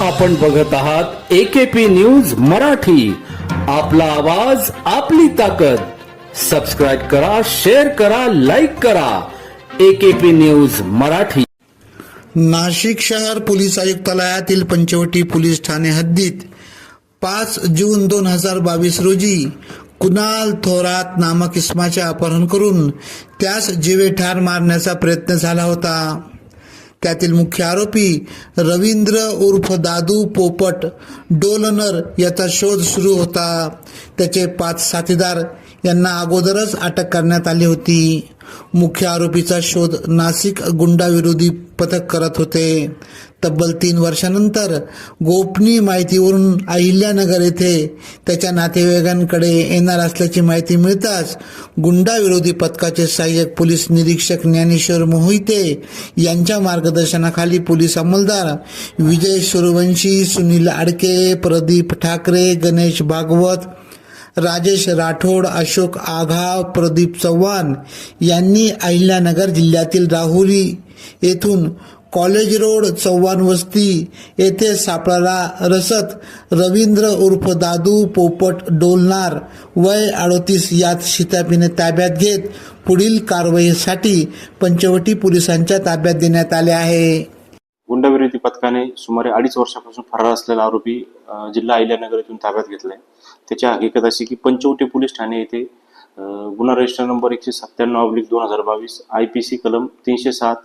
आपण बघत आहात एकेपी न्यूज मराठी. आपला आवाज आपली ताकद. सबस्क्राईब करा शेअर करा लाईक करा. AKP news Marathi. नाशिक शहर पोलीस आयुक्तालयातील पंचवटी पोलीस ठाणे हद्दीत पाच जून दोन हजार बावीस रोजी कुणाल थोरात नामक इस्माचे अपहरण करून त्यास जीवे ठार मारण्याचा प्रयत्न झाला होता. त्यातील मुख्य आरोपी रवींद्र उर्फ दादू पोपट डोलनर याचा शोध सुरू होता. त्याचे पाच साथीदार यांना अगोदरच अटक करण्यात आली होती. मुख्य आरोपीचा शोध नाशिक गुंडाविरोधी पथक करत होते. तब्बल तीन वर्षानंतर गोपनीय माहितीवरून अहिल्यानगर येथे त्याच्या नातेवाईकांकडे येणार असल्याची माहिती मिळताच गुंडाविरोधी पथकाचे सहाय्यक पोलीस निरीक्षक ज्ञानेश्वर मोहिते यांच्या मार्गदर्शनाखाली पोलीस अंमलदार विजय सूर्यवंशी सुनील आडके प्रदीप ठाकरे गणेश भागवत राजेश राठोड अशोक आघाव प्रदीप चव्हाण यांनी अहिल्यानगर जिल्ह्यातील राहुरी येथून कॉलेज रोड चव्हाण वस्ती येथे सापळाला रसत रवींद्र उर्फ दादू पोपट डोलनार वय अडोतीस यात शितापीने ताब्यात घेत पुढील कारवाईसाठी पंचवटी पोलिसांच्या ताब्यात देण्यात आले आहे. पथकाने सुमारे अडीच वर्षापासून फरार असलेला आरोपी जिल्हा अहिल्यानगर येथून ताब्यात घेतलाय. त्याची हकीकत अशी की पंचवटी पोलीस ठाणे येथे गुन्हा रजिस्टर नंबर एकशे सत्त्याण्णव अब्लिक दोन हजार बावीस आय पी सी कलम तीनशे सात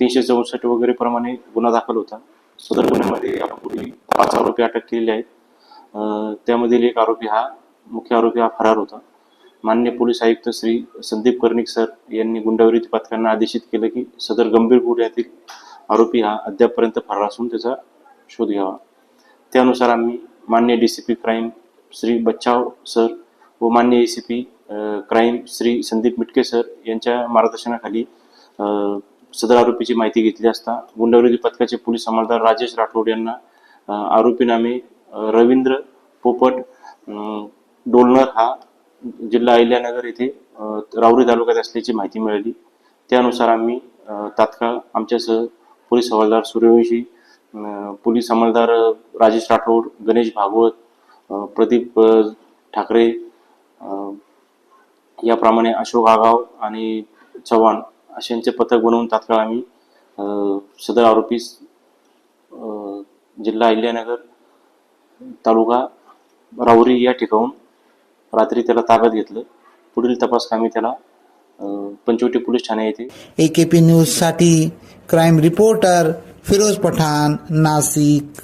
तीनशे चौसष्ट वगैरे प्रमाणे गुन्हा दाखल होता. सदर गुन्ह्यामध्ये यापूर्वी पाच आरोपी अटक केलेले आहेत. त्यामधील एक आरोपी हा मुख्य आरोपी हा फरार होता. मान्य पोलीस आयुक्त श्री संदीप कर्णिक सर यांनी गुंडाविरोधी पथकांना आदेशित केलं की सदर गंभीर गुन्ह्यातील आरोपी हा अद्यापपर्यंत फरार असून त्याचा शोध घ्यावा. त्यानुसार आम्ही मान्य D C P crime Shri Bachhav sir व मान्य A C P crime Shri Sandeep Mitke sir यांच्या मार्गदर्शनाखाली सदर आरोपीची माहिती घेतली असता गुंडविरोधी पथकाचे पोलीस अंमलदार राजेश राठोड यांना आरोपी नामे रवींद्र पोपट डोलनर हा जिल्हा अहिल्यानगर येथे राहुरी तालुक्यात असल्याची माहिती मिळाली. त्यानुसार आम्ही तात्काळ आमच्यासह पोलीस हवालदार सूर्यवंशी पोलीस अंमलदार राजेश राठोड गणेश भागवत प्रदीप ठाकरे याप्रमाणे अशोक आगाव आणि चव्हाण अशांचे पथक बनवून तात्काळ आम्ही सदर आरोपीस जिल्हा अहिल्यानगर तालुका राहुरी या ठिकाणून रात्री त्याला ताब्यात घेतलं. पुढील तपास कामी त्याला पंचवटी पोलीस ठाणे येथे एकेपी न्यूजसाठी क्राईम रिपोर्टर फिरोज पठाण नाशिक